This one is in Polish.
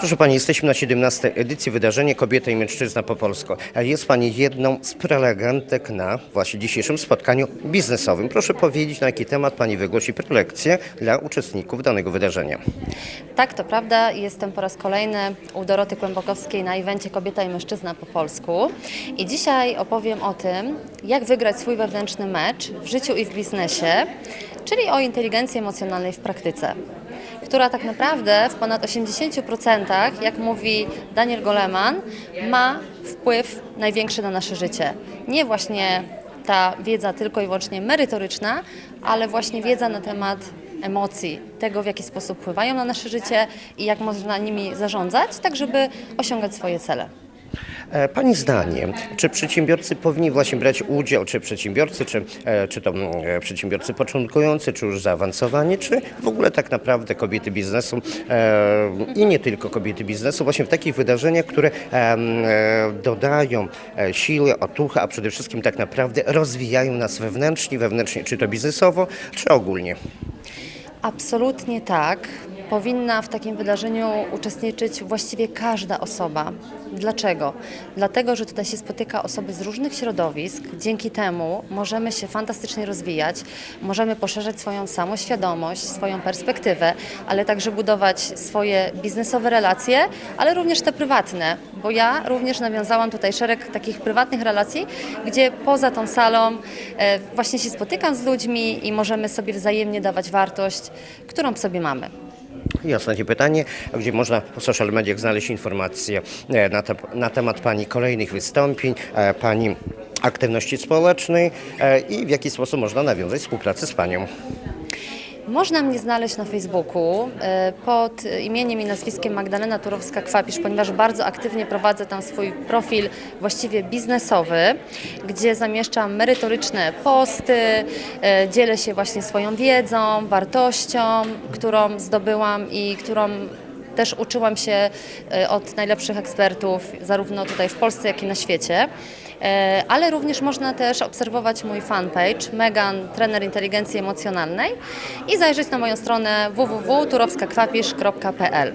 Proszę Pani, jesteśmy na 17 edycji wydarzenia Kobieta i Mężczyzna po polsku. Jest Pani jedną z prelegentek na właśnie dzisiejszym spotkaniu biznesowym. Proszę powiedzieć, na jaki temat Pani wygłosi prelekcję dla uczestników danego wydarzenia. Tak, to prawda. Jestem po raz kolejny u Doroty Kłębokowskiej na evencie Kobieta i Mężczyzna po polsku. I dzisiaj opowiem o tym, jak wygrać swój wewnętrzny mecz w życiu i w biznesie, czyli o inteligencji emocjonalnej w praktyce, która tak naprawdę w ponad 80%, jak mówi Daniel Goleman, ma wpływ największy na nasze życie. Nie właśnie ta wiedza tylko i wyłącznie merytoryczna, ale właśnie wiedza na temat emocji, tego w jaki sposób wpływają na nasze życie i jak można nimi zarządzać, tak żeby osiągać swoje cele. E, Pani zdaniem, czy przedsiębiorcy powinni właśnie brać udział, czy przedsiębiorcy, czy, e, czy to mm, e, przedsiębiorcy początkujący, czy już zaawansowani, czy w ogóle tak naprawdę kobiety biznesu i nie tylko kobiety biznesu, właśnie w takich wydarzeniach, które dodają siły, otuchy, a przede wszystkim tak naprawdę rozwijają nas wewnętrznie, wewnętrznie, czy to biznesowo, czy ogólnie. Absolutnie tak. Powinna w takim wydarzeniu uczestniczyć właściwie każda osoba. Dlaczego? Dlatego, że tutaj się spotyka osoby z różnych środowisk. Dzięki temu możemy się fantastycznie rozwijać, możemy poszerzać swoją samoświadomość, swoją perspektywę, ale także budować swoje biznesowe relacje, ale również te prywatne, bo ja również nawiązałam tutaj szereg takich prywatnych relacji, gdzie poza tą salą e, właśnie się spotykam z ludźmi i możemy sobie wzajemnie dawać wartość, którą w sobie mamy. Jasne pytanie, gdzie można w social mediach znaleźć informacje e, na, te, na temat Pani kolejnych wystąpień, e, Pani aktywności społecznej e, i w jaki sposób można nawiązać współpracę z Panią. Można mnie znaleźć na Facebooku e, pod imieniem i nazwiskiem Magdalena Turowska-Kwapisz, ponieważ bardzo aktywnie prowadzę tam swój profil właściwie biznesowy, gdzie zamieszczam merytoryczne posty, e, dzielę się właśnie swoją wiedzą, wartością, którą zdobyłam i którą też uczyłam się e, od najlepszych ekspertów, zarówno tutaj w Polsce, jak i na świecie. E, Ale również można też obserwować mój fanpage Megan, trener inteligencji emocjonalnej i zajrzeć na moją stronę www.turowskakwapisz.pl.